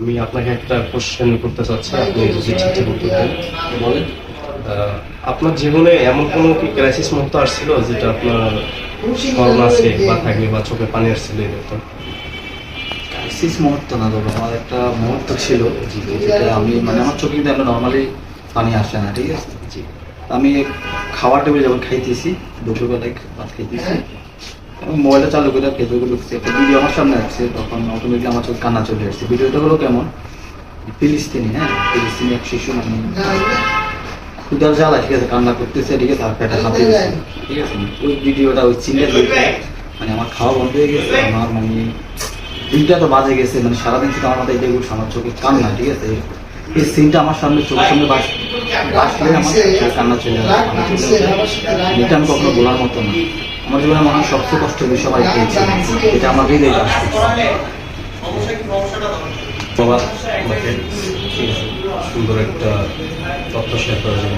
আমি আপনাকে একটা কোশ্চেন করতে চাচ্ছি আপনি যদি ঠিকঠাক উত্তর দেন। বলেন। আপনার জীবনে এমন কোনো কি ক্রাইসিস মুহূর্ত আসছিল যেটা আপনার স্মরণ আছে বা থাকবে বা চোখে পানি আসছিল এরকম ক্রাইসিস মুহূর্ত না ধরো আমার একটা মুহূর্ত ছিল। যেটা আমি মানে আমার চোখে কিন্তু নর্মালি পানি আসে না ঠিক আছে? আমি খাওয়ার টেবিলে যখন খাইতেছি দুপুরবেলায় ভাত খাইতেছি মোবাইলটা চালু করে ফেসবুকে ঢুকছি। একটা ভিডিও আমার সামনে আসছে, তখন অটোমেটিক আমার চোখে কান্না চলে আসছে। ভিডিওটা হলো কেমন? ফিলিস্তিনি হ্যাঁ? ফিলিস্তিনি এক শিশু মানে ক্ষুদার জ্বালা, ঠিক আছে, কান্না করতেছে ঠিক আছে আর পেটে দিচ্ছে ঠিক আছে? ওই ভিডিওটা ওই দেখে মানে আমার খাওয়া বন্ধ হয়ে গেছে, আমার মানে দিনটা তো বাজে গেছে মানে সারাদিন থেকে আমার মাথায় দেখুন আমার চোখে কান্না, ঠিক আছে? এই সিনটা আমার সামনে, চোখের সামনে বাস বাসলে আমার কান্না চলে আসে কান্না চলে আসে। এটা আমি কখনো বলার মতো না। আমার জীবনে মনে হয় সবচেয়ে কষ্ট বিষয় সবাই পেয়েছে। এটা আমার হৃদয় সুন্দর একটা তথ্য শেয়ার করার জন্য